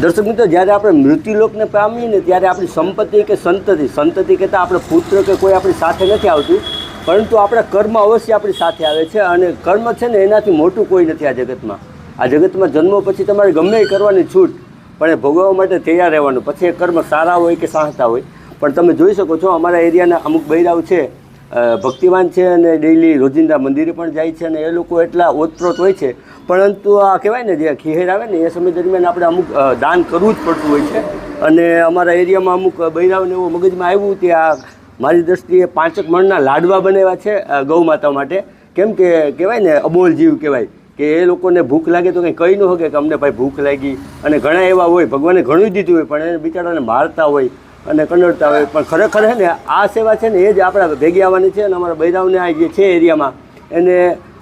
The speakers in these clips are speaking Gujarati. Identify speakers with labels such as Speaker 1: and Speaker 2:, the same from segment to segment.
Speaker 1: દર્શક મિત્રો, જ્યારે આપણે મૃત્યુલોકને પામીએ ને ત્યારે આપણી સંપત્તિ કે સંતતિ સંતતિ કહેતા આપણે પુત્ર કે કોઈ આપણી સાથે નથી આવતું, પરંતુ આપણા કર્મ અવશ્ય આપણી સાથે આવે છે અને કર્મ છે ને એનાથી મોટું કોઈ નથી આ જગતમાં. આ જગતમાં જન્મ પછી તમારે ગમે એ કરવાની છૂટ, પણ એ ભોગવવા માટે તૈયાર રહેવાનું. પછી એ કર્મ સારા હોય કે સાહતા હોય. પણ તમે જોઈ શકો છો અમારા એરિયાના અમુક બૈરાવ છે ભક્તિવાન છે અને ડેઈલી રોજિંદા મંદિરે પણ જાય છે અને એ લોકો એટલા ઓતપ્રોત હોય છે. પરંતુ આ કહેવાય ને જે ખીહેર આવે ને એ સમય દરમિયાન આપણે અમુક દાન કરવું જ પડતું હોય છે. અને અમારા એરિયામાં અમુક બૈરાવને એવું મગજમાં આવ્યું કે આ મારી દ્રષ્ટિએ પાંચક મણના લાડવા બનાવ્યા છે ગૌ માતા માટે. કેમ કે કહેવાય ને અબોલ જીવ કહેવાય કે એ લોકોને ભૂખ લાગે તો કંઈ કહી ન શકે કે અમને ભાઈ ભૂખ લાગી. અને ઘણા એવા હોય, ભગવાને ઘણું દીધું હોય, પણ એને બિચારાને મારતા હોય. અને કંડળતા હોય, પણ ખરેખર છે ને, આ સેવા છે ને, એ જ આપણા ભેગી આવવાની છે અને અમારા બૈરાવને આ જે છે એરિયામાં, એને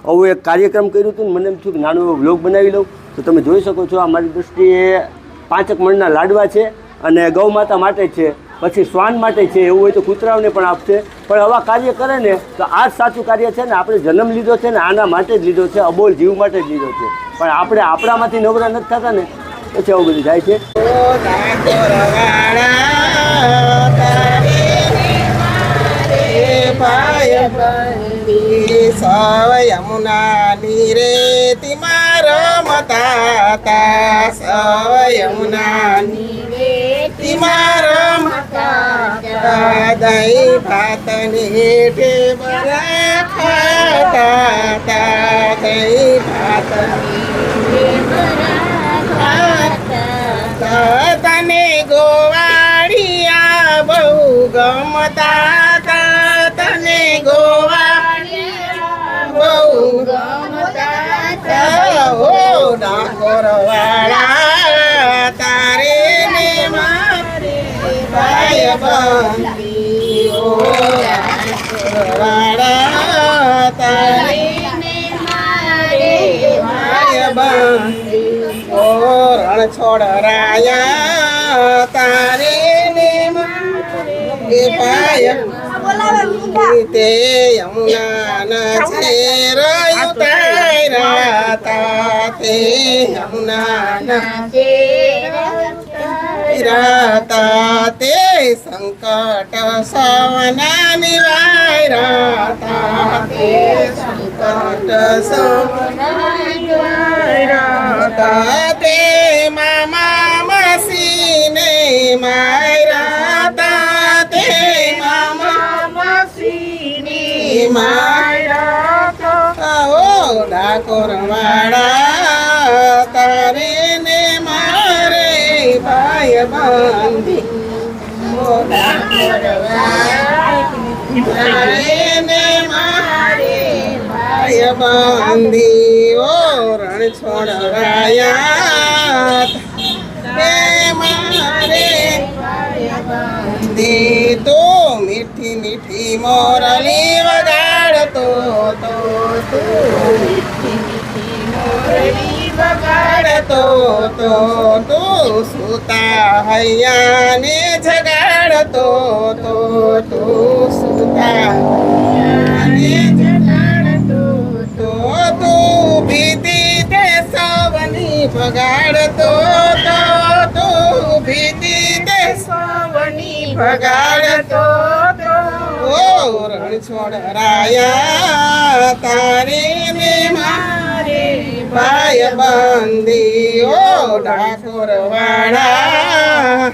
Speaker 1: આવું એક કાર્યક્રમ કર્યું હતું ને, મને એમ થયું કે નાનો એવો બ્લોગ બનાવી લઉં. તો તમે જોઈ શકો છો, આ મારી દૃષ્ટિએ પાંચક મણના લાડવા છે અને ગૌ માતા માટે છે, પછી શ્વાન માટે છે, એવું હોય તો કૂતરાઓને પણ આપશે. પણ આવા કાર્ય કરે ને, તો આ જ સાચું કાર્ય છે ને, આપણે જન્મ લીધો છે ને, આના માટે જ લીધો છે, અબોલ જીવ માટે જ લીધો છે. પણ આપણે આપણામાંથી નવરા નથી થતા ને પછી આવું બધું થાય છે.
Speaker 2: યમુના નીરે તિમારો મતાતા સવ યમુના નીરે તિમારો મતાતા દહીં ભાતની ટેબરા ખાતા તા દહીં ભાતની તને ગોવાળિયા બહુ ગમતા તા તને ગોવાળિયા બહુ ગમતા તા ઓ ડાકોર તારે ને મારે ભાઈ બંધી છોડ રાયા તારે ને મારે પાય તે યમુના ના છે રયુતાય તા તે યમુના ના રાતા તે સંકટ સવના નિવાય તે સંકટ સવના વાળા તારે ને મારે ભાઈ બાંધી. તારે ને મારે ભાઈ બાંધી. ઓ રણ છોડવાયા મારે બાંધી. તો મીઠી મીઠી મોરલી વગાડતો તો તું મીઠી મીઠી મોરલી વગાડતો તો તું સુતા હૈયાને જગાડતો તો તું સુતા જગાડતો તો તું ભીતી દે સવની ભગાડ તો તું ભગાડતો ઓ, રણ છોડ રાયા, તારે મારે ભાઈ બંદી ઓ ડાકોર વાળા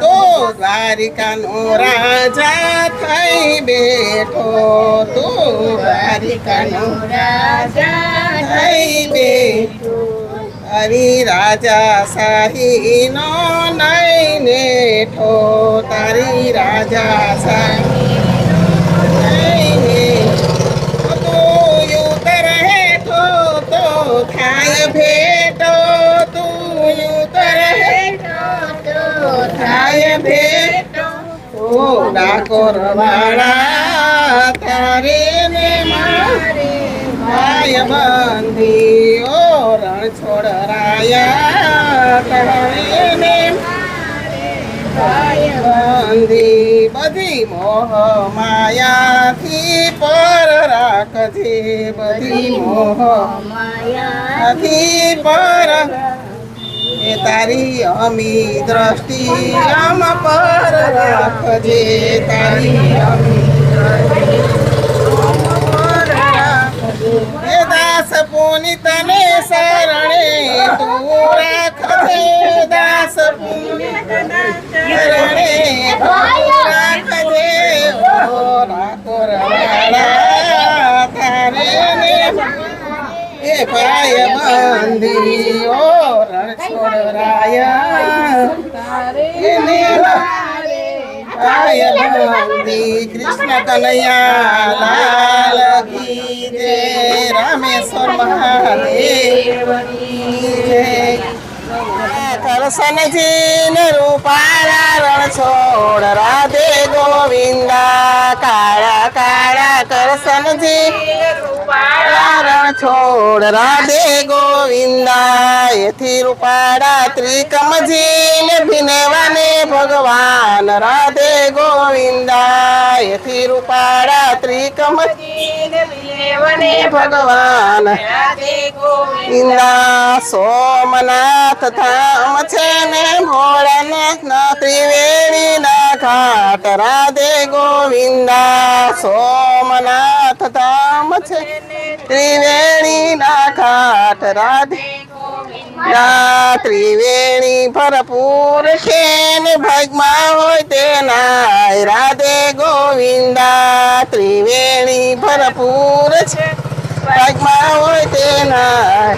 Speaker 2: તો દ્વારિકા નો રાજા થઈ બેઠો. તો દ્વારિકાનો રાજા થઈ બેઠો. તારી રાજા શાહી નો નઈ ને ઠો તારી રાજા શાહી બંધી ઓ રણ છોડ રાયા તારે ને બંધી બધી મોહ માયાથી પર રાખજે બધી મોહ નથી પર એ તારી અમી દ્રષ્ટિ આમ પર રાખજે તારી અમી દ્રષ્ટિ આમ પર રાખજે. પુનિત તને શરણે તું રાખજે દાસ પુનિત શરણે રાખજે ઓ રાખો વાળા તારે ને એ પાય બંધી ઓ રણછોડ રાયા એને પાય બંધી કૃષ્ણ કનૈયા લાલ રામેશ્વર રૂપારા રણ છોડ રાધે ગોવિંદા કાળા કાળા કરશનજી રૂપાળા છોડ રાધે ગોવિંદા એથી રૂપાળા ત્રિકમજી ને ભીનેવાને ભગવાન રાધે ગોવિંદા એથી રૂપાળા ત્રિકમજી ને ભીનેવાને ભગવાન ઇન્દા સોમનાથ ધામ છે ને ભોળાનાથ ના ત્રિવેણી ના ઘાટ રાધે ગોવિંદા સોમનાથ ધામ છે ત્રિવેણી ના ઘાટ રાધે ત્રિવેણી ભરપૂર છે ને ભાગમાં હોય તેના રાધે ગોવિંદા. ત્રિવેણી ભરપૂર છે, ભાગમાં હોય તેના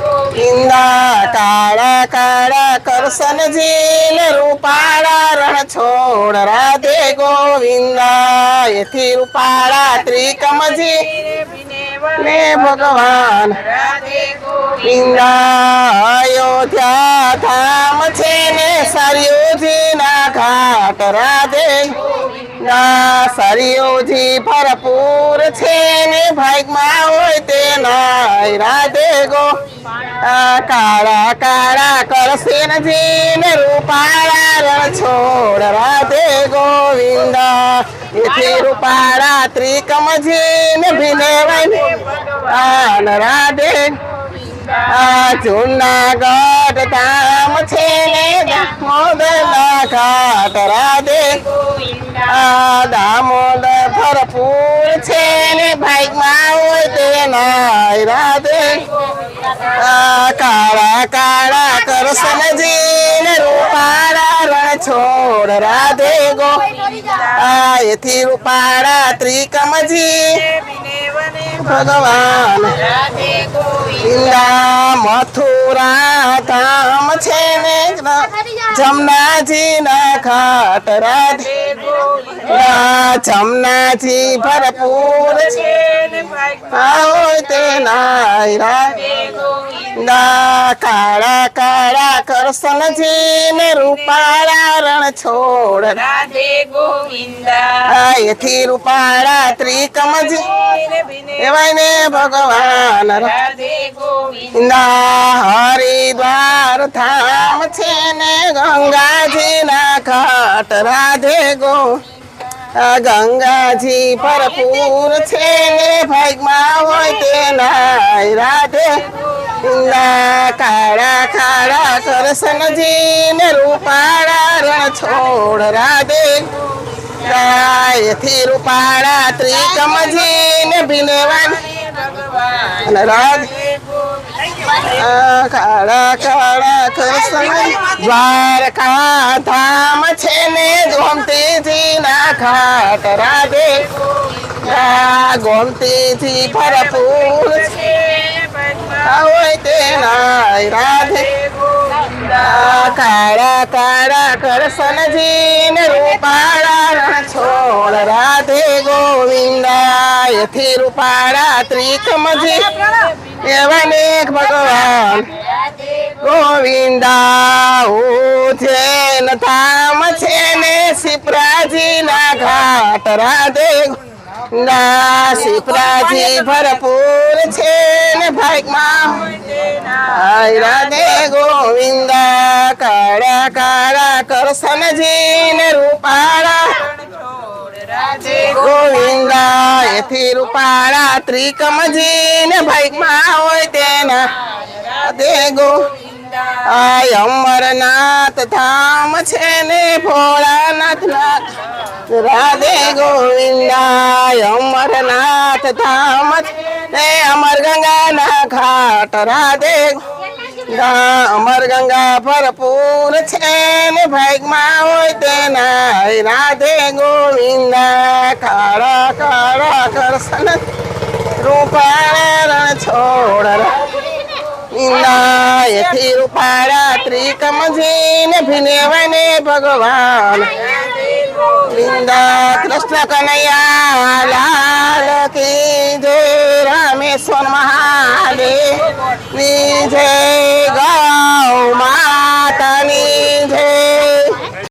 Speaker 2: ગોવિંદા. કાળા કાળા કરસન જીલ રૂપાળા રણ છોડ રાધે ગોવિંદા. એથી રૂપાળા ત્રિકમજી ને ભગવાન. અયોધ્યા છે ને સરયુજી ના ઘાટ રાધે. ના સરયુજી ભરપૂર છે ને ભાગમાં હોય તે નાય રાધે ગો. કાળા કાળા કરશેનજી ને રૂપાળા રણ છોડ રાધે ગોવિંદ. એથી રૂપાળા ત્રિકમજી ને ભીને આન રાધે. આ જુનાગઢ ધામ છે ને દામોદરના ઘાટ રાધે. આ દામોદર ભરપૂર છે ને ભાગમાં હોય તે નાય રાધે. આ કાળા કાળા કરશનજી ને રૂપાળા રણ છોડ રાધે ગો. આ એથી રૂપાળા ત્રિકમજી ભગવાન. ઇન્દા મથુરા ધામ છે ને જમનાજી ના. ખાટ રાધે. આ જમનાજી ભરપૂર છે. આવો હોય તે નાય રાધે ના કાળા કાળા કરશનજી ને રૂપાળા રણ છોડ
Speaker 3: રાધે ગોવિંદા.
Speaker 2: એથી રૂપાળા ત્રિકમજી. એવાય ને ભગવાન
Speaker 3: રાધે ગોવિંદા.
Speaker 2: હરિદ્વાર ધામ છે ને ગંગાજી ના ઘાટ. રાધે ગો આ ગંગાજી ભરપૂર છે ને ભાગમાં હોય તે નાય રાધે. કાળા કાળા કરશનજી ને રૂપાળા રણ છોડ રાધે. રાયથી રૂપાળા ત્રિકમજી ને ભીનેવાન અને રાધે કાળા કાળા કૃષ્ણ દ્વારકા ધામ છે. ને ગોમતીજી ના ખાટ રાધે ગોમતીથી ભરપૂર હોય તે રાધે. કાળા કાળા કરશનજી ને રૂપાળા છોડ રાધે ગોવિંદા એથી રૂપાળા ત્રિકમજી. એવાને ભગવાન. ગોવિંદા ઉજ્જૈન ધામ છે ને સિપ્રાજી ના ઘાટ. રાધે ના સિપ્રાજી ભરપૂર છે ને ભાઈકમાં. રાધે ગોવિંદા, કાળા કાળા કરશનજી ને રૂપાળા ગોવિંદા, એથી રૂપાળા ત્રિકમજી ને ભાઈમાં હોય તેના. રાધે ગો આય અમરનાથ ધામ છે ને ભોળાનાથ નાથ. રાધે ગોવિંદાય અમરનાથ ધામ ને અમર ગંગાના ઘાટ. રાધે અમર ગંગા ભરપૂર છે ને ભાગમાં હોય તેના રાધે ગોવિંદા, કાળા કાળા કરશન રૂપાળા રણ છોડ ઇન્દા એથી ત્રિકમજીને ભીનેવને ભગવાન. વૃંદા કૃષ્ણ કનૈયા લાલ કી જય રામેશ્વર મહાદેવ. ની જય ગા